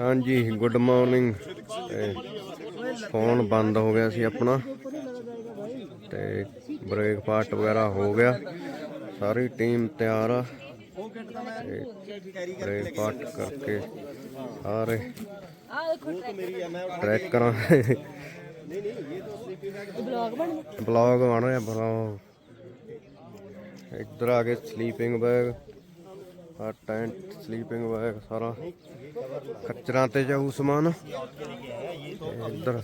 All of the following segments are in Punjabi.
ਹਾਂਜੀ ਗੁੱਡ ਮਾਰਨਿੰਗ ਫੋਨ ਬੰਦ ਹੋ ਗਿਆ ਸੀ ਆਪਣਾ ਤੇ ਬ੍ਰੇਕਫਾਸਟ ਵਗੈਰਾ ਹੋ ਗਿਆ। ਸਾਰੀ ਟੀਮ ਤਿਆਰ ਆ। ਬ੍ਰੇਕਫਾਸਟ ਕਰਕੇ ਸਾਰੇ ਟਰੈਕ ਕਰਾਂ ਬਲੌਗ ਬਣ ਰਿਹਾ ਬਲੌਗ ਇੱਧਰ ਆ ਕੇ ਸਲੀਪਿੰਗ ਬੈਗ ਆ ਟੈਂਟ ਸਲੀਪਿੰਗ ਬੈਗ ਸਾਰਾ। ਖੱਚਰਾਂ ਤੇ ਜਾਊ ਸਮਾਨ। ਇੱਧਰ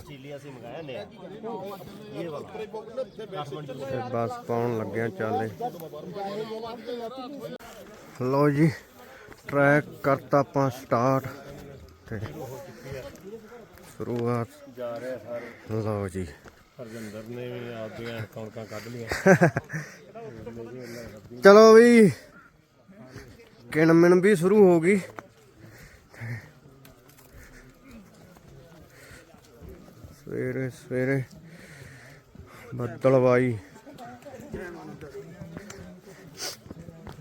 ਬਸ ਪਾਉਣ ਲੱਗਿਆ ਚਾਲੇ। ਲਓ ਜੀ ਟਰੈਕ ਕਰਤਾ ਆਪਾਂ ਸਟਾਰਟ ਤੇ ਸ਼ੁਰੂਆਤ। ਜਾ ਰਹੇ ਆ ਸਾਰੇ ਲਓ ਜੀ। ਹਰਜਿੰਦਰ ਨੇ ਵੀ ਆਪਦੀਆਂ ਕਣਕਾਂ ਕੱਢ ਲਈਆਂ। ਚਲੋ ਵੀ। ਕਿਣਮਿਣ ਵੀ ਸ਼ੁਰੂ ਹੋ ਗਈ। ਸਵੇਰੇ ਸਵੇਰੇ ਬੱਦਲਵਾਈ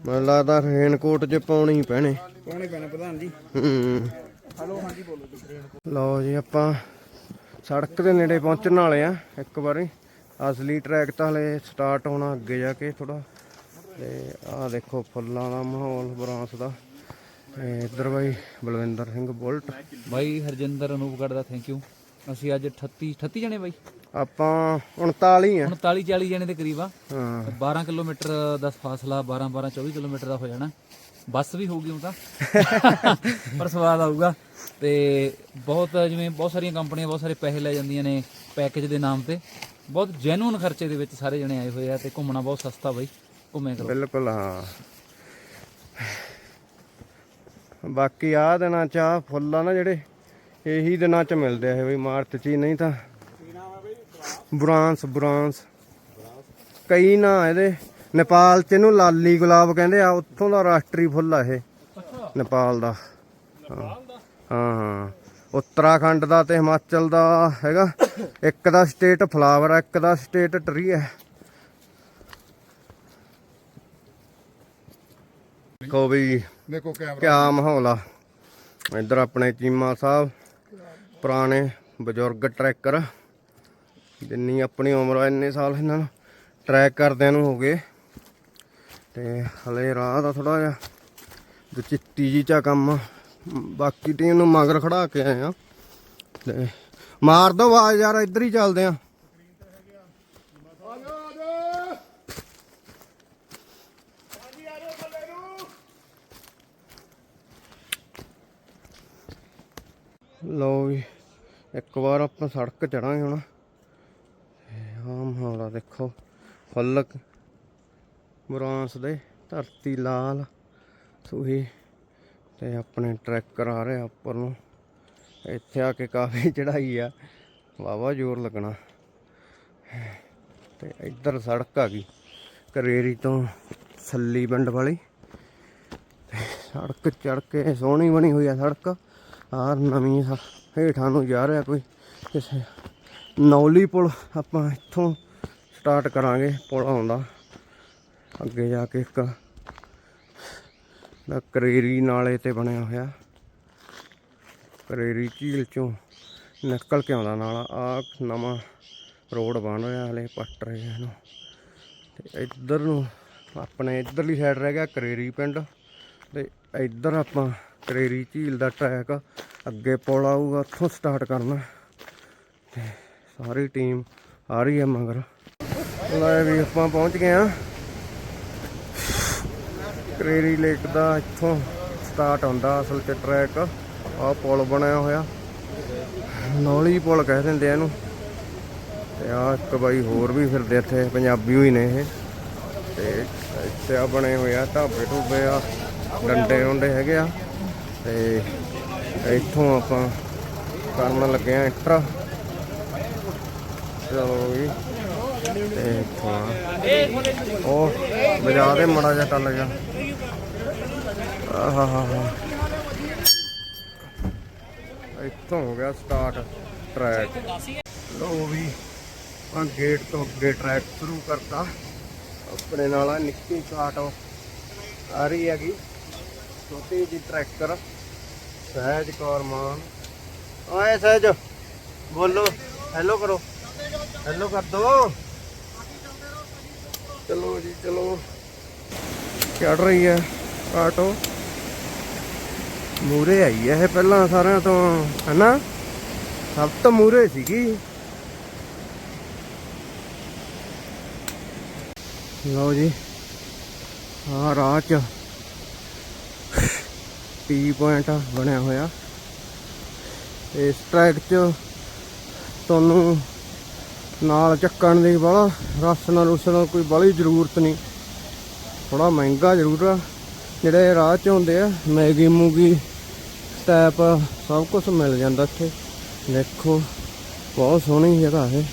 ਮੈਨੂੰ ਲੱਗਦਾ ਰੇਨਕੋਟ ਚ ਪਾਉਣੀ ਹੀ ਪੈਣੇ। ਪਾਉਣੇ ਪੈਣੇ ਪ੍ਰਧਾਨ ਜੀ। ਹੂੰ। ਹਲੋ ਹਾਂਜੀ ਬੋਲੋ ਤੁਸੀਂ ਲਓ ਜੀ ਆਪਾਂ ਸੜਕ ਦੇ ਨੇੜੇ ਪਹੁੰਚਣ ਵਾਲੇ ਆ ਇੱਕ ਵਾਰੀ। ਅਸਲੀ ਟਰੈਕ ਤਾਂ ਹਲੇ ਸਟਾਰਟ ਹੋਣਾ ਅੱਗੇ ਜਾ ਕੇ ਥੋੜਾ ਤੇ ਆਹ ਦੇਖੋ ਫੁੱਲਾਂ ਦਾ ਮਾਹੌਲ ਬਰਾਂਸ ਦਾ। ਇੱਧਰ ਬਾਈ ਬਲਵਿੰਦਰ ਸਿੰਘ ਬੁਲਟ। ਬਾਈ ਹਰਜਿੰਦਰ ਅਨੂਪਗੜ ਦਾ ਥੈਂਕ ਯੂ ਅਸੀਂ ਅੱਜ 38 38 ਜਣੇ ਬਾਈ? ਆਪਾਂ 39 ਆ। 39 40 ਜਣੇ ਦੇ ਕਰੀਬ ਆ। ਹਾਂ। 12 ਕਿਲੋਮੀਟਰ ਦਾ ਫਾਸਲਾ 12 12 24 ਕਿਲੋਮੀਟਰ ਦਾ ਹੋ ਜਾਣਾ। ਬੱਸ ਵੀ ਹੋਊਗੀ ਉਹ ਤਾਂ। ਪਰ ਸਵਾਦ ਆਊਗਾ। ਤੇ ਬਹੁਤ ਜਿਵੇਂ ਬਹੁਤ ਸਾਰੀਆਂ ਕੰਪਨੀਆਂ ਬਹੁਤ ਸਾਰੇ ਪੈਸੇ ਲੈ ਜਾਂਦੀਆਂ ਨੇ ਪੈਕੇਜ ਦੇ ਨਾਮ ਤੇ। ਬਹੁਤ ਜੈਨੂਨ ਖਰਚੇ ਦੇ ਵਿੱਚ ਸਾਰੇ ਜਣੇ ਆਏ ਹੋਏ ਆ ਤੇ ਘੁੰਮਣਾ ਬਹੁਤ ਸਸਤਾ ਬਾਈ। ਘੁੰਮੇ ਕਰੋ ਬਿਲਕੁਲ ਹਾਂ। ਬਾਕੀ ਆ ਦਿਨਾਂ ਚ ਆ ਫੁੱਲ ਆ ਨਾ ਜਿਹੜੇ ਇਹੀ ਦਿਨਾਂ ਚ ਮਿਲਦੇ ਆ ਬਈ ਮਾਰਚ ਚ ਨਹੀਂ ਤਾਂ ਬੁਰਾਂਸ ਬੁਰਾਂਸ। ਕਈ ਨਾ ਇਹਦੇ ਨੇਪਾਲ ਚ ਇਹਨੂੰ ਲਾਲੀ ਗੁਲਾਬ ਕਹਿੰਦੇ ਆ ਉੱਥੋਂ ਦਾ ਰਾਸ਼ਟਰੀ ਫੁੱਲ ਆ ਇਹ। ਨੇਪਾਲ ਦਾ। ਹਾਂ ਹਾਂ ਹਾਂ। ਉੱਤਰਾਖੰਡ ਦਾ ਤੇ ਹਿਮਾਚਲ ਦਾ ਹੈਗਾ। ਇੱਕ ਦਾ ਸਟੇਟ ਫਲਾਵਰ ਆ ਇੱਕ ਦਾ ਸਟੇਟ ਟਰੀ ਹੈ ਦੇਖੋ ਵੀ ਦੇਖੋ ਕੈਮਰਾ। ਕਿਆ ਮਾਹੌਲ ਆ। ਇੱਧਰ ਆਪਣੇ ਚੀਮਾ ਸਾਹਿਬ ਪੁਰਾਣੇ ਬਜ਼ੁਰਗ ਟਰੈਕਰ। ਜਿੰਨੀ ਆਪਣੀ ਉਮਰ ਆ ਇੰਨੇ ਸਾਲ ਇਹਨਾਂ ਨੂੰ ਟਰੈਕ ਕਰਦਿਆਂ ਨੂੰ ਹੋ ਗਏ। ਤੇ ਹਲੇ ਰਾਹ ਦਾ ਥੋੜਾ ਜਿਹਾ ਚਿੱਤੀ ਜੀ ਚਾ ਕੰਮ। ਬਾਕੀ ਟੀਮ ਨੂੰ ਮਗਰ ਖੜਾ ਕੇ ਆਏ ਆ। ਤੇ ਮਾਰ ਦੋ ਆਵਾਜ਼ ਯਾਰ ਇੱਧਰ ਹੀ ਚੱਲਦੇ ਆ। ਲਓ ਵੀ, ਇੱਕ ਵਾਰ ਆਪਾਂ ਸੜਕ ਚੜਾਂਗੇ ਹੁਣ। ਆਹ ਮਾਹੌਲ ਦੇਖੋ, ਫਲਕ, ਬਰਾਂਸ ਦੇ, ਧਰਤੀ ਲਾਲ, ਸੂਹੀ। ਤੇ ਆਪਣੇ ਟਰੈਕਰ ਆ ਰਹੇ ਆ ਉੱਪਰ ਨੂੰ। ਇੱਥੇ ਆ ਕੇ ਕਾਫੀ ਚੜਾਈ ਆ। ਵਾਵਾ ਜ਼ੋਰ ਲੱਗਣਾ। ਤੇ ਇੱਧਰ ਸੜਕ ਆ ਗਈ, ਕਰੇਰੀ ਤੋਂ ਸੱਲੀ ਪਿੰਡ ਵਾਲੀ। ਤੇ ਸੜਕ ਚੜ ਕੇ ਸੋਹਣੀ ਬਣੀ ਹੋਈ ਆ ਸੜਕ। ਆਹ ਨਵੀਂ ਹੇਠਾਂ ਨੂੰ ਜਾ ਰਿਹਾ ਕੋਈ। ਕਿਸੇ ਨੌਲੀ ਪੁਲ ਆਪਾਂ ਇੱਥੋਂ ਸਟਾਰਟ ਕਰਾਂਗੇ, ਪੁਲ ਆਉਂਦਾ ਅੱਗੇ ਜਾ ਕੇ ਇੱਕ ਦਾ ਕਰੇਰੀ ਨਾਲੇ ਤੇ ਬਣਿਆ ਹੋਇਆ। ਕਰੇਰੀ ਝੀਲ ਚੋਂ ਨਿਕਲ ਕੇ ਆਉਂਦਾ ਨਾਲਾ। ਆ ਨਵਾਂ ਰੋਡ ਬਣ ਰਿਹਾ ਹਲੇ, ਪੱਟ ਰਹੇ ਆ ਇਹਨੂੰ। ਤੇ ਇੱਧਰ ਨੂੰ, ਆਪਣੇ ਇੱਧਰਲੀ ਸਾਈਡ ਰਹਿ ਗਿਆ ਕਰੇਰੀ ਪਿੰਡ। ਤੇ ਇੱਧਰ ਆਪਾਂ ਕਰੇਰੀ ਝੀਲ ਦਾ ਟਰੈਕ ਅੱਗੇ ਪੁਲ ਆਊਗਾ, ਉੱਥੋਂ ਸਟਾਰਟ ਕਰਨਾ। ਤੇ ਸਾਰੀ ਟੀਮ ਆ ਰਹੀ ਹੈ ਮਗਰ। ਲੈ ਵੀ ਆਪਾਂ ਪਹੁੰਚ ਗਏ ਆ ਕਰੇਰੀ ਲੇਕ ਦਾ ਇੱਥੋਂ ਸਟਾਰਟ ਹੁੰਦਾ, ਅਸਲ 'ਚ ਟਰੈਕ ਆਹ ਪੁਲ ਬਣਿਆ ਹੋਇਆ। ਨੌਲੀ ਪੁਲ ਕਹਿ ਦਿੰਦੇ ਆ ਇਹਨੂੰ। ਤੇ ਆ ਇੱਕ ਬਾਈ ਹੋਰ ਵੀ ਫਿਰਦੇ ਇੱਥੇ, ਪੰਜਾਬੀ ਹੋਈ ਨੇ ਇਹ। ਤੇ ਇੱਥੇ ਆ ਬਣੇ ਹੋਏ ਆ ਢਾਬੇ ਢੂਬੇ ਆ ਡੰਡੇ ਡੁੰਡੇ ਹੈਗੇ ਆ। ਤੇ ਇੱਥੋਂ ਆਪਾਂ ਕਰਨ ਲੱਗੇ ਆ ਐਂਟਰ ਚਲੋ ਜੀ। ਤੇ ਇੱਥੋਂ ਉਹ ਵਜਾ ਦੇ ਮੜਾ ਜਿਹਾ ਟੱਲ ਗਿਆ ਆਹਾ ਹਾ ਹਾ ਇੱਥੋਂ ਹੋ ਗਿਆ ਸਟਾਰਟ ਟਰੈਕ ਲੋ ਵੀ ਆ ਗੇਟ ਤੋਂ ਅੱਗੇ ਟਰੈਕ ਸ਼ੁਰੂ ਕਰਤਾ। ਆਪਣੇ ਨਾਲ ਆ ਨਿੱਕੀ ਕਾਟ ਆ ਰਹੀ ਹੈਗੀ। ਛੋਟੀ ਜਿਹੀ ਟਰੈਕਟਰ ਸਹਿਜ ਕੌਰ ਮਾਨ। ਓਏ ਸਹਿਜ, ਬੋਲੋ ਹੈਲੋ ਕਰੋ। ਹੈਲੋ ਕਰ ਦੋ। ਚਲੋ ਜੀ, ਚਲੋ। ਚੜ ਰਹੀ ਹੈ ਆਟੋ। ਮੂਰੇ ਆਈ ਹੈ ਇਹ ਪਹਿਲਾਂ ਸਾਰਿਆਂ ਤੋਂ, ਹੈਨਾ? ਸਭ ਤੋਂ ਮੂਰੇ ਸੀਗੀ। ਲਓ ਜੀ ਆ ਰਾਹ ਚ ਟੀ ਪੁਆਇੰਟ ਬਣਿਆ ਹੋਇਆ। ਇਸ ਟਰੈਕ ਚ ਤੁਹਾਨੂੰ ਨਾਲ ਚੱਕਣ ਦੀ ਬੜਾ ਰਸਨਾ ਰੁਸਨਾ ਕੋਈ ਬੜੀ ਜ਼ਰੂਰਤ ਨਹੀਂ। ਥੋੜਾ ਮਹਿੰਗਾ ਜ਼ਰੂਰ ਆ। ਜਿਹੜੇ ਰਾਹ ਚ ਹੁੰਦੇ ਆ ਮੈਗੀ ਮੂਗੀ ਸਟੈਪ ਸਭ ਕੁਝ ਮਿਲ ਜਾਂਦਾ ਇੱਥੇ। ਦੇਖੋ, ਬਹੁਤ ਸੋਹਣੀ ਜਗ੍ਹਾ ਹੈ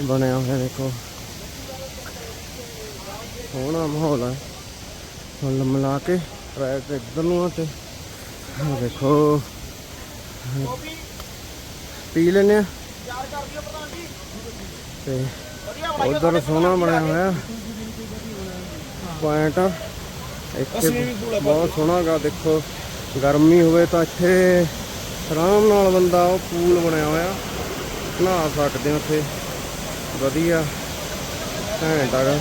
ਬਣਿਆ ਹੋਇਆ, ਦੇਖੋ। ਸੋਹਣਾ ਮਾਹੌਲ ਹੈ ਫੁੱਲ ਮਿਲਾ ਕੇ। ਟਰੈਕ ਇੱਧਰ ਨੂੰ ਆ ਤੇ ਆਹ ਦੇਖੋ। ਪੀ ਲੈਨੇ ਆ। ਤੇ ਉਧਰ ਸੋਹਣਾ ਬਣਿਆ ਹੋਇਆ। ਪੁਆਇੰਟ ਇੱਥੇ ਬਹੁਤ ਸੋਹਣਾ ਗਾ ਦੇਖੋ ਗਰਮੀ ਹੋਵੇ ਤਾਂ ਇੱਥੇ ਆਰਾਮ ਨਾਲ ਬੰਦਾ ਉਹ ਪੂਲ ਬਣਿਆ ਹੋਇਆ। ਨਹਾ ਸਕਦੇ ਉੱਥੇ। ਵਧੀਆ। ਘੈਂਟ ਹੈਗਾ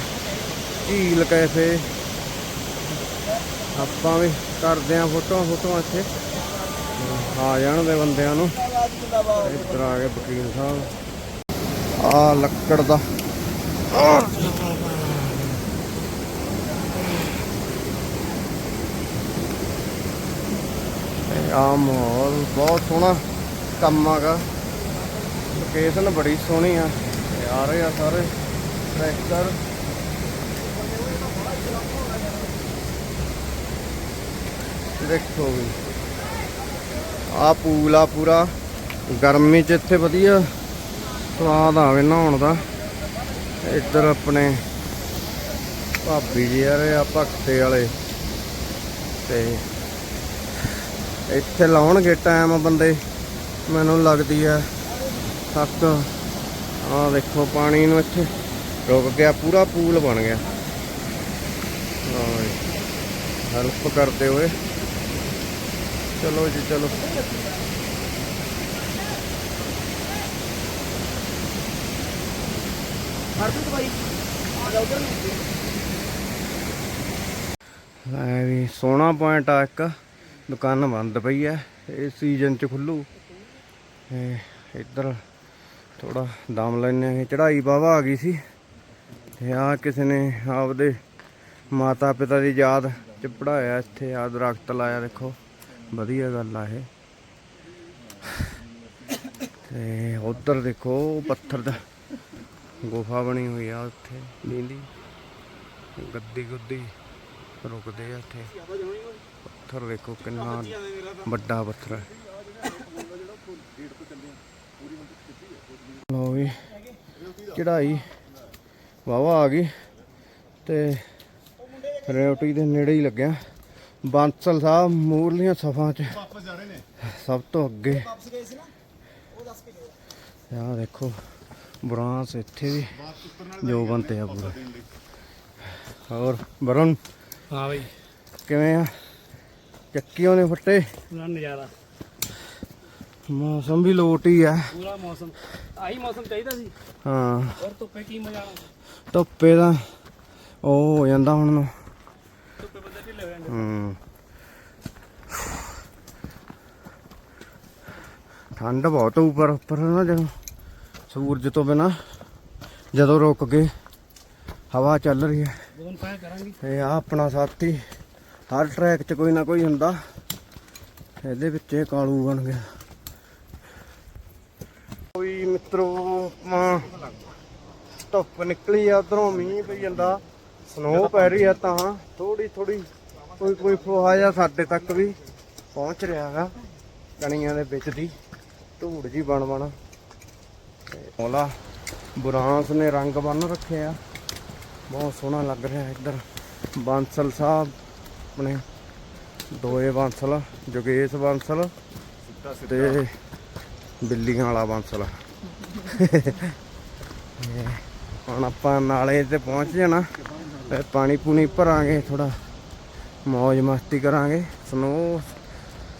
ਝੀਲ ਕੈਫੇ। ਆਪਾਂ ਵੀ ਕਰਦੇ ਆ ਫੋਟੋਆਂ ਫੋਟੋਆਂ ਇੱਥੇ। ਆ ਜਾਣ ਦੇ ਬੰਦਿਆਂ ਨੂੰ। ਇੱਧਰ ਆ ਗਏ ਵਕੀਲ ਸਾਹਿਬ। ਆ ਲੱਕੜ ਦਾ। ਆ ਮਾਹੌਲ ਬਹੁਤ ਸੋਹਣਾ ਕੰਮ ਆਗਾ ਲੋਕੇਸ਼ਨ ਬੜੀ ਸੋਹਣੀ ਆ। ਆ ਰਹੇ ਆ ਸਾਰੇ। ਟਰੈਕਟਰ। ਦੇਖੋ ਵੀ ਆ ਪੂਲ ਆ ਪੂਰਾ। ਗਰਮੀ ਚ ਇੱਥੇ ਵਧੀਆ। ਸਵਾਦ ਆਵੇ ਨਹਾਉਣ ਦਾ। ਇੱਧਰ ਆਪਣੇ ਭਾਬੀ ਜੀ ਆ ਰਹੇ ਆ, ਭਗਤੇ ਵਾਲੇ। ਤੇ ਇੱਥੇ ਲਾਉਣਗੇ ਟਾਈਮ ਬੰਦੇ। ਮੈਨੂੰ ਲੱਗਦੀ ਆ ਸੱਤ ਆ ਦੇਖੋ ਪਾਣੀ ਨੂੰ ਇੱਥੇ। ਰੁਕ ਗਿਆ, ਪੂਰਾ ਪੂਲ ਬਣ ਗਿਆ। ਹੈਲਪ ਕਰਦੇ ਹੋਏ। ਚਲੋ ਜੀ ਚਲੋ। ਐ ਵੀ ਸੋਹਣਾ ਪੁਆਇੰਟ ਆ ਇੱਕ। ਦੁਕਾਨ ਬੰਦ ਪਈ ਐ ਇਹ ਸੀਜ਼ਨ ਚ ਖੁੱਲੂ। ਤੇ ਇੱਧਰ ਥੋੜਾ ਦਮ ਲੈਣੇ ਚੜਾਈ ਬਾਵਾ ਆ ਗਈ ਸੀ। ਤੇ ਆ ਕਿਸੇ ਨੇ ਆਪਦੇ ਮਾਤਾ ਪਿਤਾ ਦੀ ਯਾਦ ਚ ਪੜਾਇਆ ਇੱਥੇ ਆ ਦਰਖਤ ਲਾਇਆ ਦੇਖੋ। ਵਧੀਆ ਗੱਲ ਆ ਇਹ। ਤੇ ਉਧਰ ਦੇਖੋ, ਪੱਥਰ ਦਾ ਗੁਫਾ ਬਣੀ ਹੋਈ ਆ ਉੱਥੇ ਨੀਂਦੀ ਗੱਦੀ ਗੁੱਦੀ ਰੁਕਦੇ ਆ ਇੱਥੇ। ਪੱਥਰ ਦੇਖੋ ਕਿੰਨਾ ਵੱਡਾ ਪੱਥਰ ਹੈ ਲੋ ਵੀ ਚੜਾਈ ਵਾਵਾ ਆ ਗਈ ਤੇ ਰੋਟੀ ਦੇ ਨੇੜੇ ਹੀ ਲੱਗਿਆ। ਬਾਂਸਲ ਸਾਹਿਬ ਮੂਰਲੀਆਂ ਸਫਾਂ ਚ। ਸਭ ਤੋਂ ਅੱਗੇ। ਆ ਦੇਖੋ ਬਰਾਂਸ ਇੱਥੇ ਵੀ ਜੋ ਬੰਤੇ ਆ ਪੂਰਾ। ਹੋਰ ਵਰੁਣ? ਹਾਂ ਬਈ। ਕਿਵੇਂ ਆ? ਚੱਕੀਆਂ ਨੇ ਫੱਟੇ? ਪੂਰਾ ਨਜ਼ਾਰਾ। ਮੌਸਮ ਵੀ ਲੋਟ ਹੀ ਆ। ਪੂਰਾ ਮੌਸਮ। ਆਹੀ ਮੌਸਮ ਚਾਹੀਦਾ ਸੀ। ਹਾਂ। ਔਰ ਧੁੱਪੇ ਕੀ ਮਜ਼ਾ ਆਉਣਾ ਧੁੱਪੇ ਦਾ ਉਹ ਹੋ ਜਾਂਦਾ ਹੁਣ ਨੂੰ ਧੁੱਪੇ ਬੰਦੇ ਢਿੱਲੇ ਹੋ ਜਾਂਦੇ ਹੂੰ ਠੰਡ ਬਹੁਤ ਉੱਪਰ ਉੱਪਰ ਨਾ ਜਦੋਂ ਸੂਰਜ ਤੋਂ ਬਿਨਾ ਜਦੋਂ ਰੁਕ ਗਏ ਹਵਾ ਚੱਲ ਰਹੀ ਹੈ। ਬੋਨ ਪਾਇਆ ਕਰਾਂਗੇ। ਇਹ ਆ ਆਪਣਾ ਸਾਥੀ ਹਰ ਟਰੈਕ 'ਚ ਕੋਈ ਨਾ ਕੋਈ ਹੁੰਦਾ। ਇਹਦੇ ਵਿੱਚ ਇਹ ਕਾਲੂ ਬਣ ਗਿਆ। ਕੋਈ ਮਿੱਤਰੋ ਧੁੱਪ ਨਿਕਲੀ ਆ ਉਧਰੋਂ ਮੀਂਹ ਪਈ ਜਾਂਦਾ। ਸਨੋ ਪੈ ਰਹੀ ਆ ਤਾਂ ਥੋੜੀ ਥੋੜੀ ਕੋਈ ਕੋਈ ਫੋਹਾ ਜਿਹਾ ਸਾਡੇ ਤੱਕ ਵੀ ਪਹੁੰਚ ਰਿਹਾ ਹੈਗਾ। ਕਣੀਆਂ ਦੇ ਵਿੱਚ ਦੀ ਧੂੜ ਜੀ ਬਣ ਬਣ। ਤੇ ਮੋਲਾ ਬੁਰਾਂਸ ਨੇ ਰੰਗ ਬੰਨ ਰੱਖੇ ਆ। ਬਹੁਤ ਸੋਹਣਾ ਲੱਗ ਰਿਹਾ ਇੱਧਰ। ਬਾਂਸਲ ਸਾਹਿਬ ਆਪਣੇ ਦੋਏ ਬਾਂਸਲ, ਜੋਗੇਸ਼ ਬਾਂਸਲ ਤੇ ਬਿੱਲੀਆਂ ਵਾਲਾ ਬਾਂਸਲ। ਹੁਣ ਆਪਾਂ ਨਾਲੇ ਤੇ ਪਹੁੰਚ ਜਾਣਾ। ਤੇ ਪਾਣੀ ਪੂਣੀ ਭਰਾਂਗੇ ਥੋੜਾ ਮौज ਮਸਤੀ ਕਰਾਂਗੇ। ਸਨੋ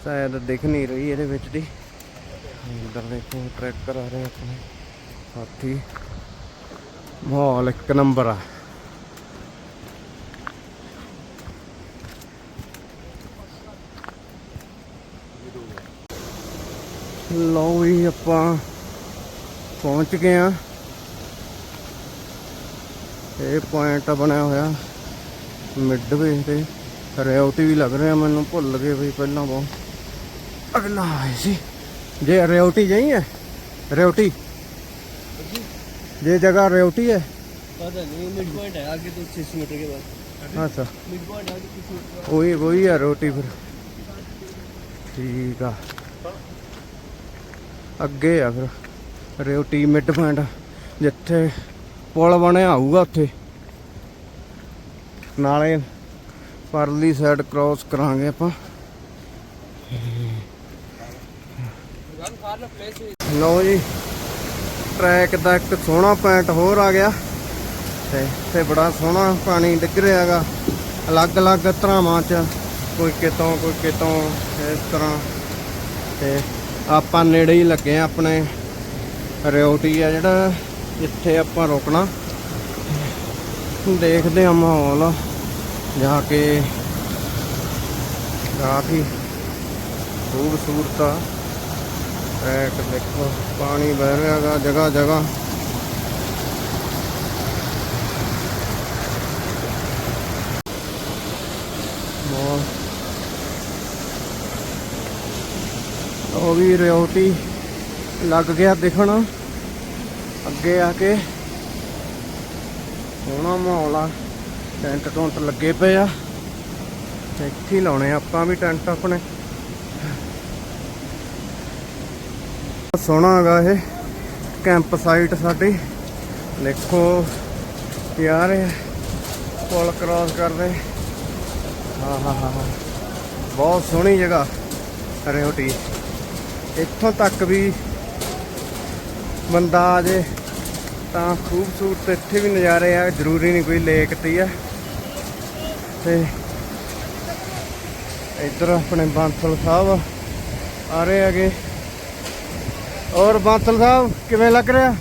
ਸ਼ਾਇਦ ਦਿਖ ਨਹੀਂ ਰਹੀ ਇਹਦੇ ਵਿੱਚ ਦੀ। ਇੱਧਰ ਦੇਖੋ ਟਰੈਕਟਰ ਆ ਰਹੇ ਆਪਣੇ ਹਾਥੀ ਮਾਹੌਲ ਇੱਕ ਨੰਬਰ ਆ। ਲਓ ਵੀ ਆਪਾਂ ਪਹੁੰਚ ਗਏ ਆ। ਇਹ ਪੁਆਇੰਟ ਬਣਿਆ ਹੋਇਆ ਮਿਡਵੇ ਤੇ। ਰਿਓਟੀ ਵੀ ਲੱਗ ਰਿਹਾ ਮੈਨੂੰ ਭੁੱਲ ਗਏ ਵੀ ਪਹਿਲਾਂ ਬਹੁਤ ਅਗਲਾ ਆਏ ਸੀ ਜੇ ਰਿਓਟੀ ਜਾਈ ਹੈ ਰਿਓਟੀ ये जगह रेवटी है पता नहीं मिड पॉइंट है आगे तो 600 मीटर के बाद अच्छा मिड पॉइंट आगे किसी वही वही है रोटी ਫਿਰ ਠੀਕ ਆ ਅੱਗੇ ਆ ਫਿਰ ਰਿਓਟੀ ਮਿਡ ਪੁਆਇੰਟ ਜਿੱਥੇ ਪੁਲ ਬਣਿਆ ਆਊਗਾ ਉੱਥੇ ਨਾਲੇ ਪਰਲੀ ਸਾਈਡ ਕ੍ਰਾਸ ਕਰਾਂਗੇ ਆਪਾਂ। ਲਓ ਜੀ ਟਰੈਕ ਦਾ ਇੱਕ ਸੋਹਣਾ ਪੁਆਇੰਟ ਹੋਰ ਆ ਗਿਆ। ਤੇ ਇੱਥੇ ਬੜਾ ਸੋਹਣਾ ਪਾਣੀ ਡਿੱਗ ਰਿਹਾਗਾ ਅਲੱਗ-ਅਲੱਗ ਧਰਾਵਾਂ 'ਚ, ਕੋਈ ਕਿਤੋਂ ਕੋਈ ਕਿਤੋਂ, ਇਸ ਤਰ੍ਹਾਂ। ਤੇ ਆਪਾਂ ਨੇੜੇ ਹੀ ਲੱਗੇ ਆ ਆਪਣੇ। ਰਿਓਟੀ ਆ ਜਿਹੜਾ ਜਿੱਥੇ ਆਪਾਂ ਰੁਕਣਾ। ਦੇਖਦੇ ਆ ਮਾਹੌਲ। ਜਾ ਕੇ ਕਾਫੀ ਖੂਬਸੂਰਤ ਆ ਟਰੈਕ ਦੇਖੋ, ਪਾਣੀ ਵਹਿ ਰਿਹਾਗਾ ਜਗ੍ਹਾ ਜਗ੍ਹਾ। ਉਹ ਵੀ ਰਿਓਟੀ ਲੱਗ ਗਿਆ ਦਿਖਣ। ਅੱਗੇ ਆ ਕੇ ਸੋਹਣਾ ਮਾਹੌਲ ਆ। ਟੈਂਟ ਟੁੰਟ ਲੱਗੇ ਪਏ ਆ। ਤੇ ਇੱਥੇ ਲਾਉਣੇ ਆਪਾਂ ਵੀ ਟੈਂਟ ਆਪਣੇ। ਸੋਹਣਾ ਹੈਗਾ ਇਹ ਕੈਂਪ ਸਾਈਟ ਸਾਡੀ। ਦੇਖੋ ਯਾਰ ਇਹ ਪੁਲ ਕ੍ਰਾਸ ਕਰਦੇ ਹਾਂ ਹਾਂ ਹਾਂ ਹਾਂ। ਬਹੁਤ ਸੋਹਣੀ ਜਗ੍ਹਾ ਰਿਓਟੀ ਇੱਥੋਂ ਤੱਕ ਵੀ ਬੰਦਾ ਆ ਜੇ ਤਾਂ ਖੂਬਸੂਰਤ ਇੱਥੇ ਵੀ ਨਜ਼ਾਰੇ ਆ, ਜ਼ਰੂਰੀ ਨਹੀਂ ਕੋਈ ਲੇਕ ਤੇ ਹੀ ਆ। ਤੇ ਇੱਧਰ ਆਪਣੇ ਬਾਂਸਲ ਸਾਹਿਬ ਆ ਰਹੇ ਹੈਗੇ। ਔਰ ਬਾਂਥਲ ਸਾਹਿਬ ਕਿਵੇਂ ਲੱਗ ਰਿਹਾ?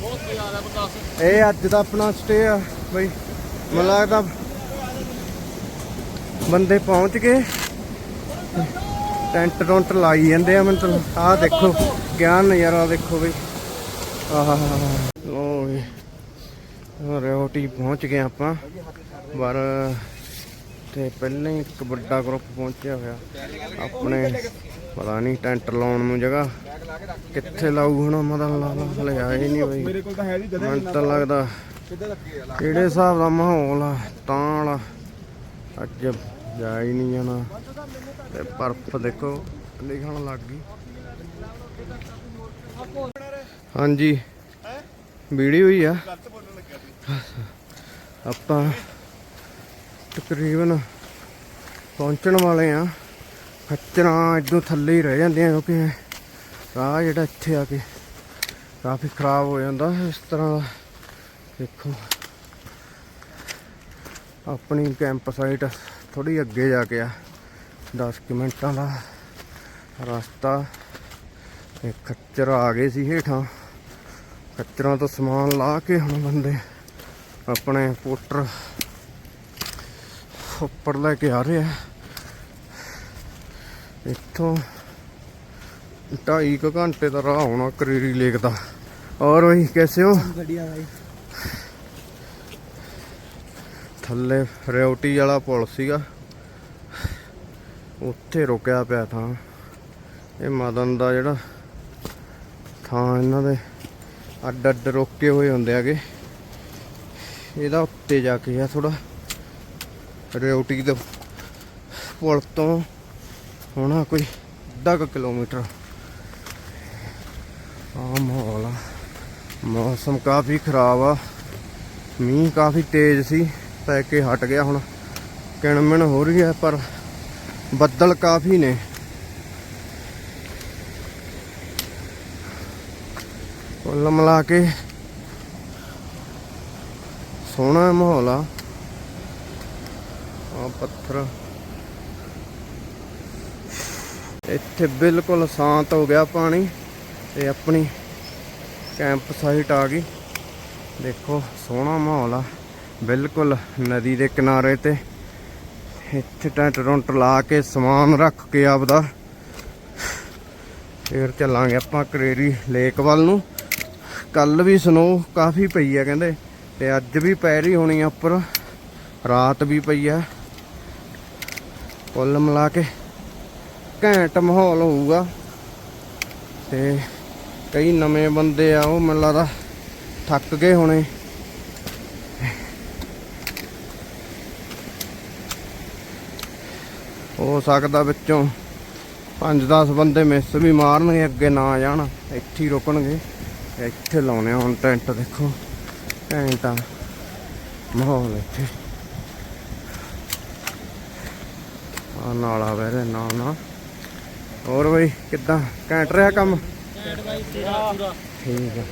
ਬਹੁਤ ਮਜ਼ਾ ਆ ਬਕਾਸ ਇਹ ਅੱਜ ਦਾ ਆਪਣਾ ਸਟੇ ਆ ਬਈ ਮੈਨੂੰ ਲੱਗਦਾ ਬੰਦੇ ਪਹੁੰਚ ਗਏ। ਟੈਂਟ ਟੋਂਟ ਲਾਈ ਜਾਂਦੇ ਆ ਮੈਨੂੰ ਆਹ ਦੇਖੋ ਗਿਆਨ ਨਜ਼ਾਰਾ ਦੇਖੋ ਬਈ। ਆਹ ਲੋ ਵੀ ਰੋਟੀ ਪਹੁੰਚ ਗਏ ਆਪਾਂ। ਪਰ ਤੇ ਪਹਿਲਾਂ ਹੀ ਇੱਕ ਵੱਡਾ ਗਰੁੱਪ ਪਹੁੰਚਿਆ ਹੋਇਆ। ਆਪਣੇ ਪਤਾ ਨਹੀਂ ਟੈਂਟ ਲਾਉਣ ਨੂੰ ਜਗ੍ਹਾ ਕਿੱਥੇ ਲਾਊ ਹੁਣ ਮਦਨ ਲਾ ਲਾ ਹਲੇ ਆਏ ਨਹੀਂ ਬਈ। ਮੇਰੇ ਕੋਲ ਤਾਂ ਹੈ ਨਹੀਂ ਮੈਨੂੰ ਤਾਂ ਲੱਗਦਾ ਕਿਹੜੇ ਹਿਸਾਬ ਦਾ ਮਾਹੌਲ ਆ ਤਾਂ ਵਾਲਾ ਅੱਜ ਜਾ ਹੀ ਨਹੀਂ ਜਾਣਾ। ਤੇ ਬਰਫ਼ ਦੇਖੋ ਲਿਖਣ ਲੱਗ ਗਈ। ਹਾਂਜੀ। ਵੀਡੀਓ ਹੀ ਆ। ਆਪਾਂ ਤਕਰੀਬਨ ਪਹੁੰਚਣ ਵਾਲੇ ਆ। ਖੱਚਰਾਂ ਇਦੋਂ ਥੱਲੇ ਹੀ ਰਹਿ ਜਾਂਦੀਆਂ ਕਿਉਂਕਿ ਰਾਹ ਜਿਹੜਾ ਇੱਥੇ ਆ ਕੇ ਕਾਫੀ ਖਰਾਬ ਹੋ ਜਾਂਦਾ ਇਸ ਤਰ੍ਹਾਂ ਦਾ ਦੇਖੋ। ਆਪਣੀ ਕੈਂਪ ਸਾਈਟ ਥੋੜੀ ਅੱਗੇ ਜਾ ਕੇ ਆ। 10 ਕੁ ਮਿੰਟਾਂ ਦਾ ਰਸਤਾ। ਤੇ ਖੱਚਰ ਆ ਗਏ ਸੀ ਹੇਠਾਂ। ਖੱਚਰਾਂ ਤੋਂ ਸਮਾਨ ਲਾ ਕੇ ਹੁਣ ਬੰਦੇ ਆਪਣੇ ਪੋਟਰ ਉੱਪਰ ਲੈ ਕੇ ਆ ਰਹੇ ਇੱਥੋਂ ਢਾਈ ਕੁ ਘੰਟੇ ਦਾ ਰਾਹ ਹੋਣਾ ਕਰੀਰੀ ਲੇਕ ਦਾ। ਔਰ ਵਹੀ ਕੈਸੇ ਹੋ? ਗੱਡੀਆਂ ਭਾਈ ਥੱਲੇ ਰਿਓਟੀ ਵਾਲਾ ਪੁਲ ਸੀਗਾ। ਉੱਥੇ ਰੁਕਿਆ ਪਿਆ ਥਾਂ। ਇਹ ਮਦਨ ਦਾ ਜਿਹੜਾ ਥਾਂ ਇਹਨਾਂ ਦੇ ਅੱਡ ਅੱਡ ਰੋਕੇ ਹੋਏ ਹੁੰਦੇ ਆਗੇ ਇਹਦਾ ਉੱਤੇ ਜਾ ਕੇ ਆ ਥੋੜਾ ਰੋਟੀ ਦੇ ਪੁਲ ਤੋਂ ਹੋਣਾ ਕੋਈ ਅੱਧਾ ਕੁ ਕਿਲੋਮੀਟਰ। ਆ ਮਾਹੌਲ ਆ। ਮੌਸਮ ਕਾਫੀ ਖਰਾਬ ਆ। ਮੀਂਹ ਕਾਫੀ ਤੇਜ਼ ਸੀ, ਪੈ ਕੇ ਹਟ ਗਿਆ ਹੁਣ। ਕਿਣਮਣ ਹੋ ਰਹੀ ਹੈ, ਪਰ ਬੱਦਲ ਕਾਫੀ ਨੇ। ਕੁੱਲ ਮਿਲਾ ਕੇ ਸੋਹਣਾ ਮਾਹੌਲ ਆ। ਆ ਪੱਥਰ। ਇੱਥੇ ਬਿਲਕੁਲ ਸ਼ਾਂਤ ਹੋ ਗਿਆ ਪਾਣੀ ਤੇ ਆਪਣੀ ਕੈਂਪ ਸਾਈਟ ਆ ਗਈ। ਦੇਖੋ, ਸੋਹਣਾ ਮਾਹੌਲ ਆ। ਬਿਲਕੁਲ ਨਦੀ ਦੇ ਕਿਨਾਰੇ ਤੇ ਇੱਥੇ ਟੈਂਟ ਰੁੰਟ ਲਾ ਕੇ ਸਮਾਨ ਰੱਖ ਕੇ ਆਪਦਾ। ਫੇਰ ਚੱਲਾਂਗੇ ਆਪਾਂ ਕਰੇਰੀ ਲੇਕ ਵੱਲ ਨੂੰ। ਕੱਲ ਵੀ ਸਨੋ ਕਾਫੀ ਪਈ ਆ ਕਹਿੰਦੇ, ਤੇ ਅੱਜ ਵੀ ਪੈ ਰਹੀ ਹੋਣੀ ਆ ਉੱਪਰ। ਰਾਤ ਵੀ ਪਈ ਆ। ਕੁੱਲ ਮਿਲਾ ਕੇ ਘੈਂਟ ਮਾਹੌਲ ਹੋਊਗਾ। ਤੇ ਕਈ ਨਵੇਂ ਬੰਦੇ ਆ, ਉਹ ਮੈਨੂੰ ਲੱਗਦਾ ਥੱਕ ਗਏ ਹੋਣੇ। ਹੋ ਸਕਦਾ ਵਿੱਚੋਂ 5-10 ਬੰਦੇ ਮਿਸ ਵੀ ਮਾਰਨਗੇ, ਅੱਗੇ ਨਾ ਜਾਣ। ਇੱਥੇ ਹੀ ਰੁਕਣਗੇ। ਇੱਥੇ ਲਾਉਣੇ ਹੁਣ ਟੈਂਟ, ਦੇਖੋ। ਘੈਂਟ ਮਾਹੌਲ ਇੱਥੇ। ਆ ਨਾਲਾ ਵਹਿਰੇ ਨਾਲ ਨਾਲ। ਹੋਰ ਬਈ ਕਿੱਦਾਂ? ਘੈਂਟ ਰਿਹਾ ਕੰਮ? ਠੀਕ ਆ।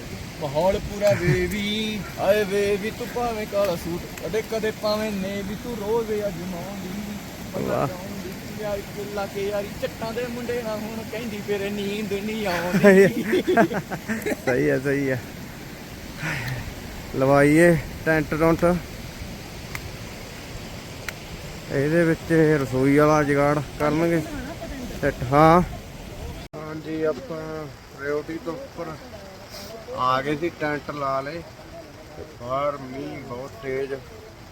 ਮਾਹੌਲ ਪੂਰਾ ਵੇਵੀ। ਆਏ ਵੇਵੀ ਤੂੰ ਭਾਵੇਂ ਕਾਲਾ ਸੂਟ ਕਦੇ ਕਦੇ ਭਾਵੇਂ ਨੇ ਵੀ ਤੂੰ ਰੋਜ਼ ਅਜਮਾਉਂਦੀ ਵਾਹ। ਯਾਰੀ ਕੁੱਲਾ ਕੇ ਯਾਰੀ ਚੱਟਾਂ ਦੇ ਮੁੰਡੇ ਨਾ ਹੁਣ ਕਹਿੰਦੀ ਫਿਰ ਨੀਂਦ ਨਹੀਂ ਆਉਂਦੀ। ਸਹੀ ਹੈ ਸਹੀ ਹੈ ਲਵਾਈਏ ਟੈਂਟ ਟੁੰਟ ਇਹਦੇ ਵਿੱਚ ਰਸੋਈ ਵਾਲਾ ਜਗਾੜ ਕਰਨਗੇ। ਸੈੱਟ ਹਾਂ। ਹਾਂਜੀ, ਆਪਾਂ ਰਿਓਟੀ ਤੋਂ ਉੱਪਰ ਆ ਗਏ ਸੀ, ਟੈਂਟ ਲਾ ਲਏ। ਬਾਹਰ ਮੀਂਹ ਬਹੁਤ ਤੇਜ਼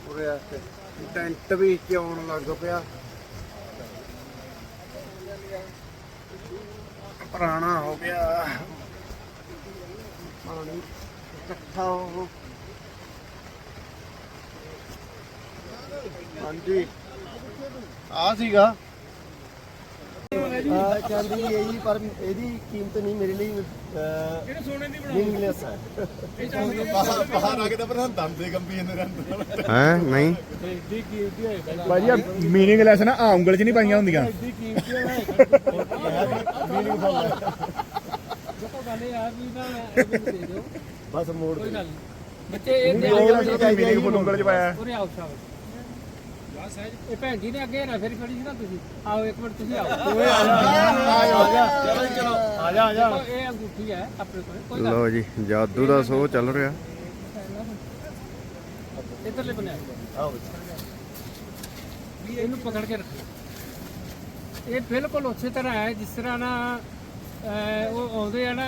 ਪੂਰੇ ਤੇ ਟੈਂਟ ਵੀ ਚੌਣ ਲੱਗ ਪਿਆ। ਪੁਰਾਣਾ ਹੋ ਗਿਆ। ਪਾਣੀ ਇਕੱਠਾ ਹੋ ਹਾਂਜੀ। ਆ ਸੀਗਾ। ਚਾਂਦੀ ਇਹੀ ਪਰ ਇਹਦੀ ਕੀਮਤ ਨਹੀਂ ਮੇਰੇ ਲਈ ਜਿਹੜੇ ਸੋਨੇ ਦੀ ਮੀਨਿੰਗਲੈਸ ਹੈ ਬਾਹਰ ਆ। ਕੇ ਤਾਂ ਪ੍ਰਧਾਨ ਦਮ ਦੇ ਗੰਭੀ ਜਾਂਦੇ ਰਹਿੰਦੇ ਹੈ? ਨਹੀਂ। ਭਾਜੀ ਮੀਨਿੰਗਲੈਸ ਨਾ ਆ ਉਂਗਲ 'ਚ ਨਹੀਂ ਪਾਈਆਂ ਹੁੰਦੀਆਂ। ਬਸ ਮੋੜ ਦੇ ਬੱਚੇ ਇਹ ਮੀਨਿੰਗਫੁਲ ਉਂਗਲ 'ਚ ਪਾਇਆ। ਆਓ ਸਾਹਿਬ ਇਹ ਭੈਣ ਜੀ ਨੇ ਅੱਗੇ ਨਾ ਫਿਰ ਖੜੀ ਸੀ ਨਾ ਤੁਸੀਂ। ਆਓ ਇੱਕ ਮਿੰਟ ਤੁਸੀਂ ਆਓ। ਓਏ ਆ ਚਲੋ ਚਲੋ ਆ ਜਾ ਆ ਜਾ। ਇਹ ਅੰਗੂਠੀ ਹੈ ਆਪਣੇ ਕੋਲ ਕੋਈ ਗੱਲ ਲੋ ਜੀ ਜਾਦੂ ਦਾ ਸ਼ੋਅ ਚੱਲ ਰਿਹਾ। ਨਹੀਂ। ਇੱਧਰਲੇ ਬਣੇ ਆਓ ਇਹਨੂੰ ਪਕੜ ਕੇ ਰੱਖੋ। ਇਹ ਬਿਲਕੁਲ ਉਸੇ ਤਰ੍ਹਾਂ ਹੈ ਜਿਸ ਤਰ੍ਹਾਂ ਨਾ ਅਹ, ਉਹ ਆਉਂਦੇ ਆ ਨਾ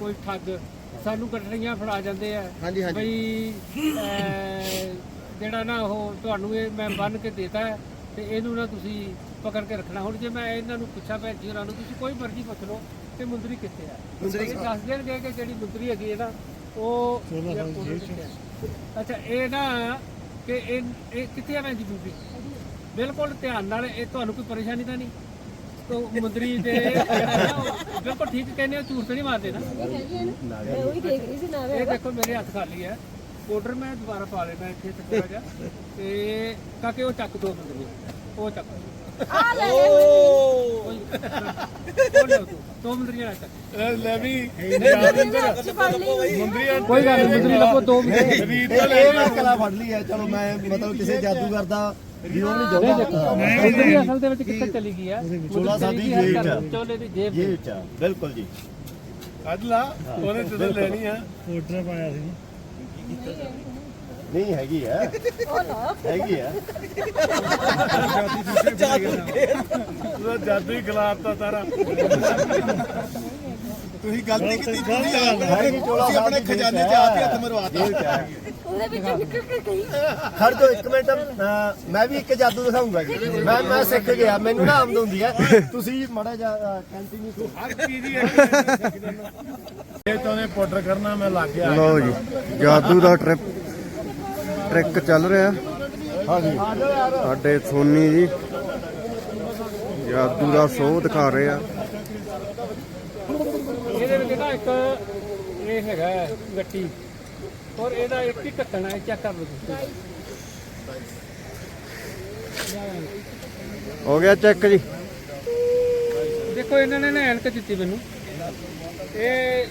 ਕੋਈ ਠੱਗ। ਸਾਨੂੰ ਗੱਠੜੀਆਂ ਫੜਾ ਜਾਂਦੇ ਆ। ਹਾਂਜੀ, ਹਾਂਜੀ। ਬਈ ਅਹ, ਜਿਹੜਾ ਨਾ ਉਹ ਤੁਹਾਨੂੰ ਇਹ ਮੈਂ ਬੰਨ ਕੇ ਦੇਤਾ ਹੈ ਤੇ ਇਹਨੂੰ ਨਾ ਤੁਸੀਂ ਪਕੜ ਕੇ ਰੱਖਣਾ। ਹੁਣ ਜੇ ਮੈਂ ਇਹਨਾਂ ਨੂੰ ਪੁੱਛਾਂ ਭੈਣ ਜੀ ਉਹਨਾਂ ਨੂੰ ਤੁਸੀਂ ਕੋਈ ਮਰਜ਼ੀ ਪੁੱਛ ਲਓ ਕਿ ਮੁੰਦਰੀ ਕਿੱਥੇ ਆ। ਮੁੰਦਰੀ ਦੱਸ ਦੇਣਗੇ ਕਿ ਜਿਹੜੀ ਮੁੰਦਰੀ ਹੈਗੀ ਹੈ ਨਾ ਉਹ। ਅੱਛਾ ਇਹ ਨਾ ਕਿ ਇਹ ਇਹ ਕਿੱਥੇ ਆ ਭੈਣ ਜੀ ਮੁੰਦਰੀ? ਬਿਲਕੁਲ ਧਿਆਨ ਨਾਲ ਇਹ ਤੁਹਾਨੂੰ ਕੋਈ ਪਰੇਸ਼ਾਨੀ ਤਾਂ ਨਹੀਂ? ਤੋ ਮੁੰਦਰੀ ਤੇ ਬਿਲਕੁਲ ਠੀਕ ਕਹਿੰਦੇ ਹੋ ਝੂਠ ਤਾਂ ਨਹੀਂ ਮਾਰਦੇ ਨਾ। ਮੈਂ ਉਹੀ ਦੇਖ ਰਹੀ ਸੀ ਨਾ ਇਹ ਦੇਖੋ ਮੇਰੇ ਹੱਥ ਖਾਲੀ ਹੈ। ਪਾਊਡਰ ਮੈਂ ਦੁਬਾਰਾ ਪਾ ਲੈਣਾ ਇੱਥੇ ਥੋੜਾ ਜਿਹਾ। ਤੇ ਕਾਕੇ ਉਹ ਚੱਕ ਦੋ ਮੁੰਦਰੀ ਉਹ ਚੱਕ। ਆ ਲੈ ਉਹ ਲਿਆਓ ਤੂੰ, ਦੋ ਮੁੰਦਰੀਆਂ ਲੈ ਚੱਕ। ਲੈ ਵੀ। ਛਪਾ ਲਈ। ਕੋਈ ਗੱਲ ਨਹੀਂ ਮੁੰਦਰੀ ਲੱਭੋ ਦੋ ਮੁੰਦਰੀ ਇਹ ਮੈਂ ਕਲਾ ਫੜ ਲਈ ਹੈ। ਚਲੋ ਮੈਂ ਮਤਲਬ ਕਿਸੇ ਜਾਦੂਗਰ ਦਾ ਵੀ ਉਹ ਨਹੀਂ ਜਾਊਗਾ ਮੁੰਦਰੀ ਅਸਲ ਦੇ ਵਿੱਚ ਕਿੱਥੇ ਚਲੀ ਗਈ ਹੈ ਚੋਲਾ ਸਾਹਿਬ ਦੀ ਮੁੰਦਰੀ ਜੇਬ ਚ ਆ। ਚੋਲੇ ਦੀ ਜੇਬ ਇਹ ਵਿੱਚ ਆ, ਬਿਲਕੁਲ ਜੀ। ਕੱਢ ਲਾ ਉਹਨੇ ਤੇ ਲੈਣੀ ਆ। ਨਹੀਂ ਹੈਗੀ ਹੈ ਉਹ ਲਾ ਹੈਗੀ ਹੈ ਉਹਦਾ ਜਾਦੂ ਹੀ ਖਿਲਾਰਤਾ ਸਾਰਾ ਤੁਸੀਂ ਗਲਤੀ ਕੀਤੀ ਤੁਸੀਂ ਆਪਣੇ ਖਜ਼ਾਨੇ 'ਚ ਆਪ ਹੀ ਹੱਥ ਮਰਵਾਤਾ। ਉਹਦੇ ਵਿੱਚੋਂ ਨਿਕਲ ਕੇ ਗਈ। ਖੜ ਜਾਓ ਇੱਕ ਮਿੰਟ। ਅਹ, ਮੈਂ ਵੀ ਇੱਕ ਜਾਦੂ ਦਿਖਾਉਂਗਾ ਜੀ। ਮੈਂ ਮੈਂ ਸਿੱਖ ਗਿਆ। ਮੈਨੂੰ ਨਾ ਆਮਦ ਹੁੰਦੀ ਹੈ। ਤੁਸੀਂ ਮੜਾ ਜਾ ਕੰਟੀਨਿਊ ਹਰ ਚੀਜ਼ ਹੀ ਇਹ ਤਾਂ ਉਹਨੇ ਪਾਊਡਰ ਕਰਨਾ ਮੈਂ ਲੱਗ ਗਿਆ। ਲਓ ਜੀ ਜਾਦੂ ਦਾ ਟ੍ਰਿਪ ਟ੍ਰਿਕ ਚੱਲ ਰਿਹਾ। ਹਾਂਜੀ। ਸਾਡੇ ਸੋਨੀ ਜੀ ਜਾਦੂ ਦਾ ਸ਼ੋਅ ਦਿਖਾ ਰਹੇ ਆ। ਇਹਦੇ ਵਿੱਚ ਨਾ ਇੱਕ ਇਹ ਹੈਗਾ ਹੈ ਗੱਟੀ। ਔਰ ਇਹਦਾ ਇੱਕ ਹੀ ਢੱਕਣ ਹੈ ਚੈੱਕ ਕਰ ਲਓ ਤੁਸੀਂ। ਹੋ ਗਿਆ ਚੈੱਕ ਜੀ। ਦੇਖੋ ਇਹਨਾਂ ਨੇ ਨਾ ਐਨਕ ਦਿੱਤੀ ਮੈਨੂੰ। ਇਹ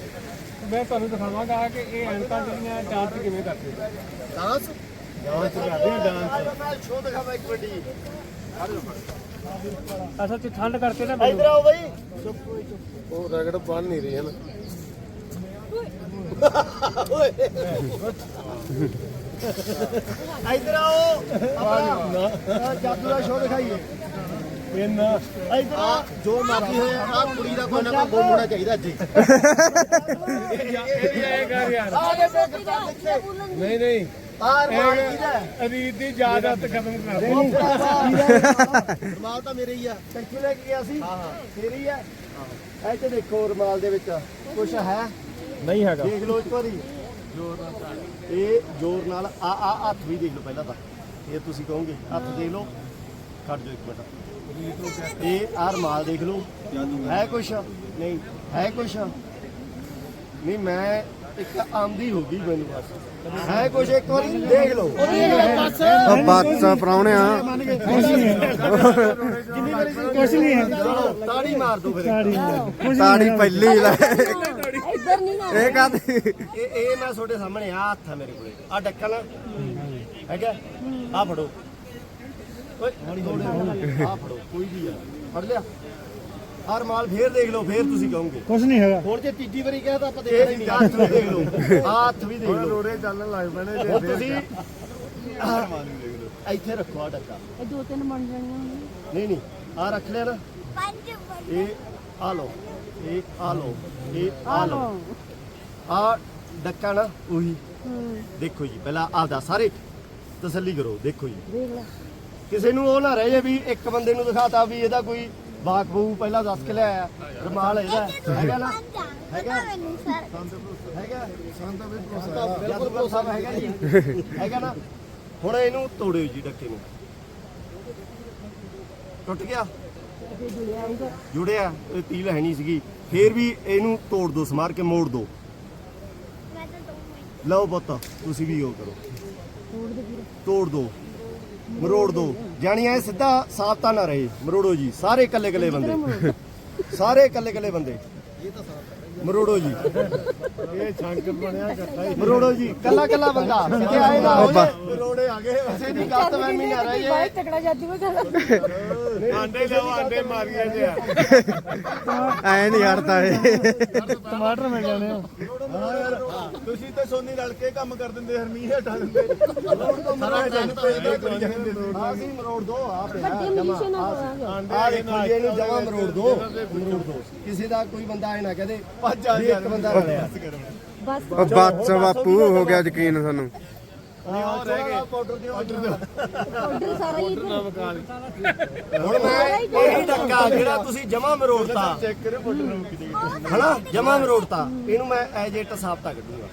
ਮੈਂ ਤੁਹਾਨੂੰ ਦਿਖਾਵਾਂਗਾ ਕਿ ਇਹ ਐਨਕਾਂ ਜਿਹੜੀਆਂ ਜਾਂਚ ਕਿਵੇਂ ਕਰਦੇ ਡਾਂਸ ਡਾਂਸ ਕਰਦੇ ਹਾਂ ਡਾਂਸ ਸ਼ੋਅ ਦਿਖਾਵਾ ਇੱਕ ਵੱਡੀ ਅਸਲ ਚ ਠੰਡ ਕਰਕੇ ਨਾ ਇਧਰ ਆਓ ਬਾਈ। ਉਹ ਰਗੜ ਬਣ ਨਹੀਂ ਰਹੀ ਹੈ ਨਾ। ਇਧਰ ਆਓ। ਆਪਣਾ ਜਾਦੂ ਦਾ ਸ਼ੋਅ ਦਿਖਾਈਏ। ਇੰਨਾ ਇਧਰ ਜੋ ਮਰਜ਼ੀ ਹੋਏ ਆ ਕੁੜੀ ਦਾ ਕੋਈ ਨਾ ਕੋਈ ਬੋਲ ਹੋਣਾ ਚਾਹੀਦਾ ਅੱਜ ਦੇ ਦੇਖ ਕੇ ਨਹੀਂ ਨਹੀਂ। ਆਰ ਮਾਰ ਕਿਹਦਾ ਰੀਤ ਦੀ ਯਾਦਾਤ ਖਤਮ ਕਰ ਰਮਾਲ ਤਾਂ ਮੇਰੇ ਹੀ ਆ। ਟੈਂਕੀ ਲੈ ਕੇ ਗਿਆ ਸੀ। ਹਾਂ ਹਾਂ। ਤੇਰੀ ਹੀ ਆ। ਇਹ ਤੇ ਦੇਖੋ ਰਮਾਲ ਦੇ ਵਿੱਚ। ਕੁਛ ਹੈ? ਨਹੀਂ ਹੈਗਾ। ਦੇਖ ਲਓ ਇੱਕ ਵਾਰੀ। ਇਹ ਜ਼ੋਰ ਨਾਲ ਆ ਆ ਹੱਥ ਵੀ ਦੇਖ ਲਓ ਪਹਿਲਾਂ ਤਾਂ। ਇਹ ਤੁਸੀਂ ਕਹੋਗੇ ਹੱਥ ਦੇਖ ਲਓ। ਇੱਕ ਮਿੰਟ। ਇਹ ਆ ਰਮਾਲ ਦੇਖ ਲਓ। ਹੈ ਕੁਛ? ਨਹੀਂ ਹੈ ਕੁਛ? ਨਹੀਂ ਮੈਂ ਇੱਕ ਆਂਦੀ ਹੋ ਗਈ ਮੈਨੂੰ ਬਸ। ਹੈ ਕੁਛ? ਇੱਕ ਵਾਰੀ ਦੇਖ ਲਓ। ਉਹ ਜਿੰਨੀ ਵਾਰੀ ਕੁਛ ਨਹੀਂ ਹੈ। ਤਾੜੀ ਮਾਰ ਦੋ ਫਿਰ। ਤਾੜੀ ਪਹਿਲੀ ਲੈ। ਇੱਧਰ ਨਹੀਂ ਨਾ। ਇਹ ਕਾਦੀ ਇਹ ਇਹ ਮੈਂ ਤੁਹਾਡੇ ਸਾਹਮਣੇ ਆ ਹੱਥ ਆ ਮੇਰੇ ਕੋਲੇ। ਆ ਡੱਕਾ ਨਾ। ਹੈਗਾ ਆ ਫੜੋ। ਓਏ ਆ ਫੜੋ ਕੋਈ ਵੀ ਆ। ਫੜ ਲਿਆ। ਆ ਰਮਾਲ ਫੇਰ ਦੇਖ ਲਓ ਫੇਰ ਤੁਸੀਂ ਕਹੋਗੇ। ਕੁਝ ਨਹੀਂ ਹੈਗਾ। ਹੁਣ ਜੇ ਤੀਜੀ ਵਾਰੀ ਕਿਹਾ ਤਾਂ ਆਪਾਂ ਦੇਖਣਾ ਹੀ ਨਹੀਂ ਹੱਥ ਵੀ ਦੇਖ ਲਓ। ਆ ਹੱਥ ਵੀ ਦੇਖ ਲਓ। ਰੋੜੇ ਚੱਲਣ ਲੱਗ ਪੈਣੇ ਜੇ ਤੁਸੀਂ ਇੱਥੇ ਰੱਖੋ ਆ ਡੱਕਾ। ਇਹ ਦੋ ਤਿੰਨ ਬਣ ਜਾਣੀਆਂ ਨਹੀਂ ਨਹੀਂ ਆ ਰੱਖ ਲਿਆ ਨਾ। ਪੰਜ ਇਹ ਆ ਲਓ। ਇਹ ਆ ਲਓ। ਇਹ ਆ ਲਓ। ਆ ਡੱਕਾ ਨਾ ਉਹੀ। ਦੇਖੋ ਜੀ ਪਹਿਲਾਂ ਆਪਦਾ ਸਾਰੇ ਤਸੱਲੀ ਕਰੋ। ਦੇਖੋ ਜੀ। ਦੇਖ ਲੈ। ਕਿਸੇ ਨੂੰ ਉਹ ਨਾ ਰਹੇ ਜੇ ਵੀ ਇੱਕ ਬੰਦੇ ਨੂੰ ਦਿਖਾਤਾ ਵੀ ਇਹਦਾ ਕੋਈ ਵਾਕ ਬਹੂ ਪਹਿਲਾਂ ਦੱਸ ਕੇ ਲਿਆਇਆ। ਰਮਾਲ ਇਹਦਾ। ਹੈਗਾ ਨਾ? ਹੈਗਾ? ਮੈਨੂੰ ਸਰ ਹੈਗਾ? ਸੰਤ ਬਿਲਕੁਲ ਭਰੋਸਾ ਹੈਗਾ ਜੀ। ਹੈਗਾ ਨਾ? ਹੁਣ ਇਹਨੂੰ ਤੋੜਿਓ ਜੀ ਡੱਕੇ ਨੂੰ। ਟੁੱਟ ਗਿਆ? ਜੁੜਿਆ? ਇਹ ਤੀਲ ਹੈ ਨਹੀਂ ਸੀਗੀ। ਫੇਰ ਵੀ ਇਹਨੂੰ ਤੋੜ ਦੋ ਸਮਾਰ ਕੇ ਮੋੜ ਦੋ। ਲਓ ਪੁੱਤ ਤੁਸੀਂ ਵੀ ਉਹ ਕਰੋ। ਤੋੜ ਦੋ। ਮਰੋੜ ਦੋ। ਜਾਣੀ ਐ ਸਿੱਧਾ ਸਾਫਤਾ ਨਾ ਰਹੇ। ਮਰੋੜੋ ਜੀ ਸਾਰੇ ਇਕੱਲੇ ਇਕੱਲੇ ਬੰਦੇ। ਸਾਰੇ ਇਕੱਲੇ ਇਕੱਲੇ ਬੰਦੇ। ਮਰੋੜੋ ਜੀ। ਇਹ ਛੰਕ ਬਣਿਆ ਇਕੱਠਾ ਹੀ। ਮਰੋੜੋ ਜੀ ਕੱਲਾ ਕੱਲਾ ਬੰਦਾ। ਸਿੱਧੇ ਆਏ ਨਾ ਹੋ ਜੇ ਮਰੋੜੇ ਆ ਗਏ। ਵੈਸੇ ਦੀ ਗਲਤ ਫਹਿਮੀ ਨਾ ਰਹੇ ਬਾਈ ਤਕੜਾ ਜਾਦੀ ਮੈਂ ਕਰ ਆਂਡੇ ਲਿਆਓ ਆਂਡੇ ਮਾਰੀਏ ਜੇ। ਐ ਨਹੀਂ ਹਟਦਾ ਇਹ। ਟਮਾਟਰ ਮਿਲ ਜਾਣੇ ਆ। ਤੁਸੀਂ ਤੇ ਸੋਨੀ ਰਲ ਕੇ ਕੰਮ ਕਰ ਦਿੰਦੇ ਹਰਮੀਨ ਹਟਾ ਦਿੰਦੇ। ਸਾਰਾ ਟਾਈਮ ਪੇਦਾ ਕਰੀ ਜਾਂਦੇ ਹਾਂ ਸੀ ਮਰੋੜ ਦੋ ਆ ਪਿਆ ਵੱਡੀ ਮਲੀਸ਼ੇ ਨਾਲ ਕਰਾਂਗੇ ਆ ਦੇਖੋ ਜੀ ਇਹਨੂੰ ਜਮਾ ਮਰੋੜ ਦੋ ਮਰੋੜ ਦੋ। ਕਿਸੇ ਦਾ ਕੋਈ ਬੰਦਾ ਆਏ ਨਾ ਕਹਦੇ ਭੱਜ ਆ ਇੱਕ ਬੰਦਾ ਰਲਿਆ। ਬਸ ਉਹ ਬੱਸ ਬਾਪੂ ਹੋ ਗਿਆ ਯਕੀਨ ਸਾਨੂੰ। ਹੋਰ ਰਹਿ ਗਏ। ਪਾਊਡਰ ਦਿਓ ਆਰਡਰ ਸਾਰਾ ਹੀ ਇੱਧਰ ਹੁਣ ਮੈਂ ਇਹੀ ਡੱਕਾ ਜਿਹੜਾ ਤੁਸੀਂ ਜਮਾ ਮਰੋੜਤਾ। ਚੈੱਕ ਕਰੇ ਫੋਟੋ ਨੂੰ ਕਿਤੇ ਹਨਾ? ਜਮਾ ਮਰੋੜਤਾ। ਇਹਨੂੰ ਮੈਂ ਐਜ ਇਟ ਸਾਫਤਾ ਕੱਢੂਗਾ।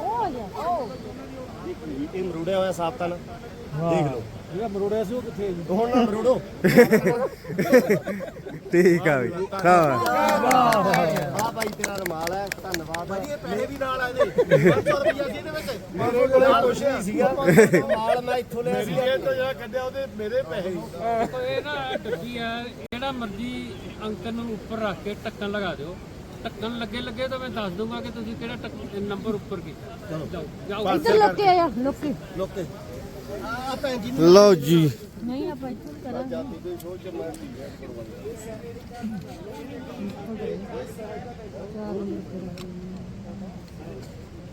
ਉਹ ਆ ਗਿਆ। ਉਹ ਇਹ ਮਰੋੜਿਆ ਹੋਇਆ ਸਾਫਤਾ ਨਾ। ਦੇਖ ਲਓ। ਜਿਹੜਾ ਮਰੋੜਿਆ ਸੀ ਉਹ ਕਿੱਥੇ ਹੈ ਜੀ? ਹੁਣ ਨਾ ਮਰੋੜੋ। ਠੀਕ ਆ ਵੀ ਹਾਂ। ਆ ਭਾਈ ਤੇਰਾ ਰਮਾਲ ਹੈ। ਧੰਨਵਾਦ ਵਧੀਆ ਪੈਸੇ ਵੀ ਨਾਲ ਆ ਇਹਦੇ। 500 ਰੁਪਇਆ ਸੀ ਇਹਦੇ ਵਿੱਚ। ਮੇਰੇ ਕੋਲ ਕੁਛ ਨਹੀਂ ਸੀਗਾ। ਰਮਾਲ ਮੈਂ ਇੱਥੋਂ ਲਿਆ ਸੀ ਇਹ ਤੋਂ ਜਿਹੜਾ ਕੱਢਿਆ ਉਹਦੇ ਮੇਰੇ ਪੈਸੇ ਇਹ ਨਾ ਡੱਬੀ ਆ ਜਿਹੜਾ ਮਰਜ਼ੀ ਅੰਕਲ ਨੂੰ ਉੱਪਰ ਰੱਖ ਕੇ ਢੱਕਣ ਲਗਾ ਦਿਓ। ਢੱਕਣ ਲੱਗੇ ਲੱਗੇ ਤਾਂ ਮੈਂ ਦੱਸ ਦੂੰਗਾ ਕਿ ਤੁਸੀਂ ਕਿਹੜਾ ਟੱਕ- ਨੰਬਰ ਉੱਪਰ ਕੀਤਾ। ਜਾਓ ਜਾਓ। ਇੱਧਰ ਲੁੱਕ ਆਇਆ ਲੁੱਕ। ਲੋਕੇ। ਆ ਭੈਣ ਜੀ ਲਓ ਜੀ। ਨਹੀਂ ਆਪਾਂ ਇੱਧਰ ਕਰਾਂਗੇ।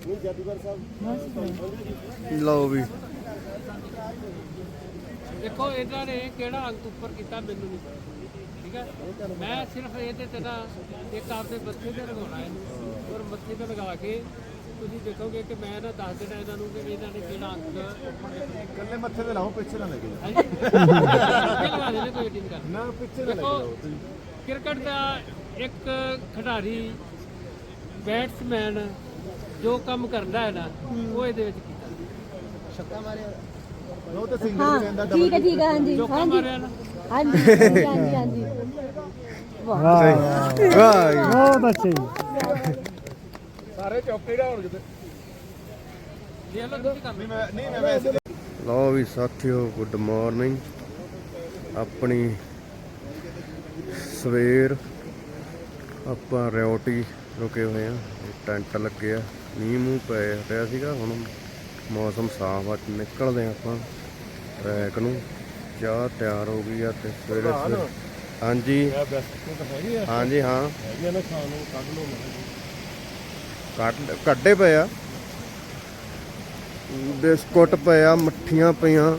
ਨਹੀਂ ਜਾਦੂਗਰ ਸਾਹਿਬ ਲਓ ਵੀ। ਦੇਖੋ ਇਹਨਾਂ ਨੇ ਕਿਹੜਾ ਅੰਕ ਉੱਪਰ ਕੀਤਾ ਮੈਨੂੰ ਨਹੀਂ ਪਤਾ। ਠੀਕ ਹੈ? ਮੈਂ ਸਿਰਫ ਇਹਦੇ ਤੇ ਨਾ ਇੱਕ ਆਪਦੇ ਮੱਥੇ ਤੇ ਲਗਾਉਣਾ ਇਹਨੂੰ ਔਰ ਮੱਥੇ ਤੇ ਲਗਾ ਕੇ ਤੁਸੀਂ ਦੇਖੋਗੇ ਕਿ ਮੈਂ ਨਾ ਦੱਸ ਦੇਣਾ ਇਹਨਾਂ ਨੂੰ ਕਿ ਇਹਨਾਂ ਨੇ ਕਿਹੜਾ ਅੰਕ ਇਕੱਲੇ ਮੱਥੇ ਤੇ ਲਾਓ ਪਿੱਛੇ ਨਾ ਲੱਗੇ ਹਾਂਜੀ। ਅੱਗੇ ਲਗਾ ਦੇਣੇ ਕੋਈ ਏਡੀ ਗੱਲ ਨਾ ਪਿੱਛੇ ਨਾ ਲੱਗੇ ਕ੍ਰਿਕਟ ਦਾ ਇੱਕ ਖਿਡਾਰੀ ਬੈਟਸਮੈਨ ਜੋ ਕੰਮ ਕਰਦਾ ਹੈ ਨਾ ਉਹ ਇਹਦੇ ਵਿੱਚ ਕੀਤਾ। ਉਹ ਤਾਂ ਸਿੰਗਲ ਹਾਂ ਕਹਿੰਦਾ ਠੀਕ ਹੈ ਠੀਕ ਹੈ ਹਾਂਜੀ ਚੌਕਾ ਹਾਂਜੀ। ਮਾਰਿਆ ਨਾ। ਹਾਂਜੀ ਹਾਂਜੀ ਹਾਂਜੀ ਹਾਂਜੀ। ਵਾਹ। ਵਾਹ ਜੀ। ਬਹੁਤ ਅੱਛੇ ਜੀ। ਸਾਰੇ ਚੌਕੇ ਹੀ ਹੋਣ ਕਿਤੇ। ਦੇਖ ਲਓ ਤੁਸੀਂ ਕੰਮ। ਮੈਂ ਨਹੀਂ ਮੈਂ ਵੈਸੇ ਲਓ ਵੀ ਸਾਥੀਓ ਗੁੱਡ ਮਾਰਨਿੰਗ। ਆਪਣੀ ਸਵੇਰ ਆਪਾਂ ਰਿਓਟੀ ਰੁਕੇ ਹੋਏ ਆ ਟੈਂਟ ਲੱਗੇ ਆ ਮੀਂਹ ਮੂੰਹ ਪੈ ਰਿਹਾ ਸੀਗਾ ਹੁਣ ਮੌਸਮ ਸਾਫ਼ ਆ ਨਿਕਲਦੇ ਆ ਆਪਾਂ ਟਰੈਕ ਨੂੰ। ਚਾਹ ਤਿਆਰ ਹੋ ਗਈ ਆ ਤੇ ਸਵੇਰੇ ਸਵੇਰੇ। ਹਾਂਜੀ। ਹਾਂਜੀ ਹਾਂ। ਕੱਢੇ ਪਏ ਆ। ਬਿਸਕੁਟ ਪਏ ਆ ਮੱਠੀਆਂ ਪਈਆਂ।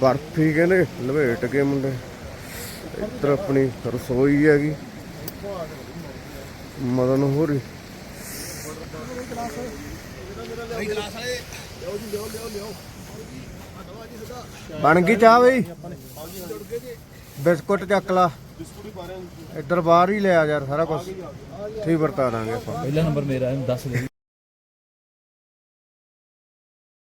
ਬਰਫੀ ਕਹਿੰਦੇ ਲਵੇਟ ਕੇ ਮੁੰਡੇ। ਇੱਧਰ ਆਪਣੀ ਰਸੋਈ ਹੈਗੀ। ਮਦਨ ਹੋਰੀ। ਬਣ ਗਈ ਚਾਹ ਬਈ। ਬਿਸਕੁਟ ਚੱਕ ਲਾ। ਇੱਧਰ ਬਾਹਰ ਹੀ ਲਿਆ ਯਾਰ, ਸਾਰਾ ਕੁਝ ਠੀਕ ਵਰਤਾ ਦਾਂਗੇ ਆਪਾਂ। ਪਹਿਲਾ ਨੰਬਰ ਮੇਰਾ, ਇਹਨੂੰ ਦੱਸ ਦੇ।